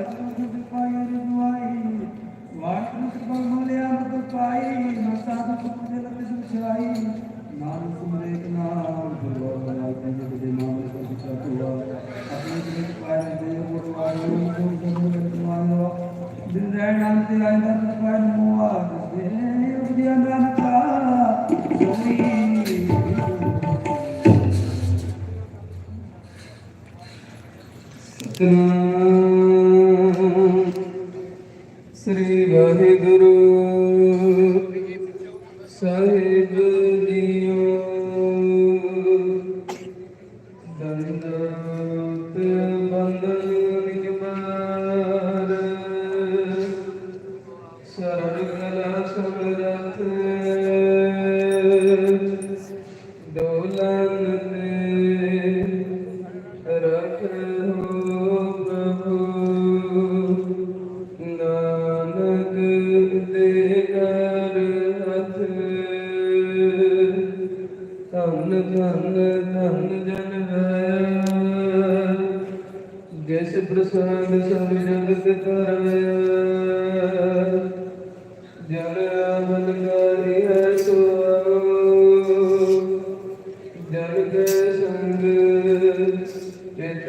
ਅਚੋ ਨੇ ਭਾਈ ਨੂੰ ਦੀ ਪਾਈ ਦੀ ਦੁਆਈ ਵਾਟ ਨੂੰ ਸੁਭਨ ਮੋਲਿਆ ਮਤ ਪਾਈ ਮਸਾ ਦਾ ਸੁਖ ਦੇ ਲਤ ਸੁਛਾਈ ਨਾਮ ਸਿਮਰੇ ਏਕ ਨਾਮ ਗੁਰੂ ਬਣਾ ਕੇ ਦੇ ਨਾਮ ਕੋ ਵਿਚਾ ਤੁਆ ਆਪਣੇ ਜਿਤ ਪਾਏ ਦੇ ਮੋਟ ਵਾਰ ਨੂੰ ਕੋ ਕੋ ਦੇ ਮਾਨੋ ਦਿਨ ਰਹਿ ਨਾਮ ਤੇ ਆਇ ਦਰ ਪਾਏ ਨਮੋ ਆ ਦੇ ਉਪਦੀ ਨਾਨਕਾ ਸੋਈ ਸਤਨਾਮ ਜਿਸ ਪ੍ਰਸਾਦ ਸਭ ਜਗਤ ਕਰਵਿਆ ਜਨ ਆਵਨ ਕਰੀ ਹੈ ਸੁਆਓ ਜਨ ਕੇ ਸੰਗ ਚਿਤ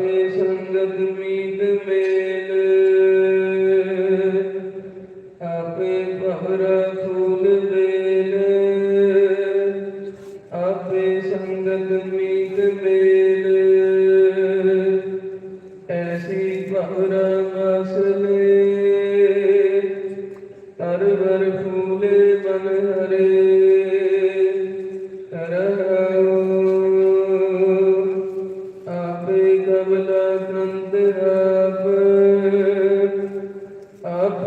ਆਪੇ ਸੰਗਤ ਮੀਤ ਮੇਲ। ਆਪੇ ਭਵਰਾ ਫੂਲ ਮੇਲ। ਆਪੇ ਸੰਗਤ ਮੀਤ ਮੇਲ। ਐਸੀ ਭਵਰਾ ਮਸਲੇ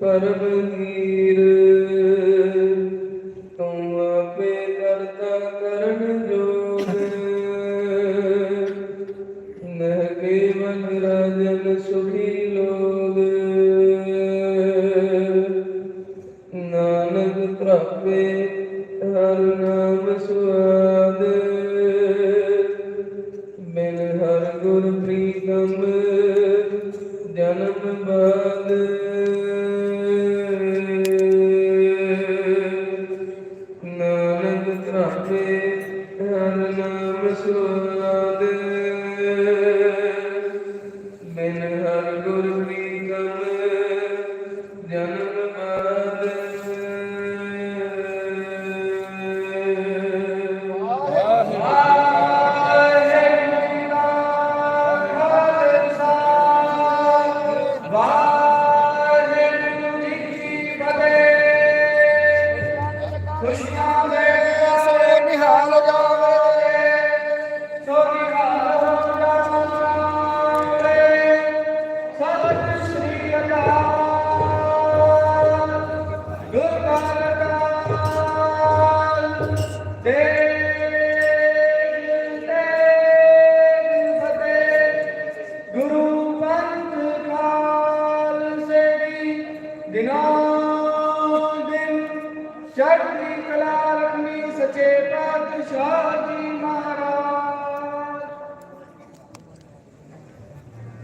ਪਰਮ ਕੀਰ ਤੂੰ ਆਪੇ ਕਰਤਾ ਕਰਨ ਜੋਗ। ਨਹ ਕੇਵਲ ਰਾਜਨ ਸੁਖੀ ਲੋਗ। ਨਾਨਕ ਪ੍ਰਭੇ Amen.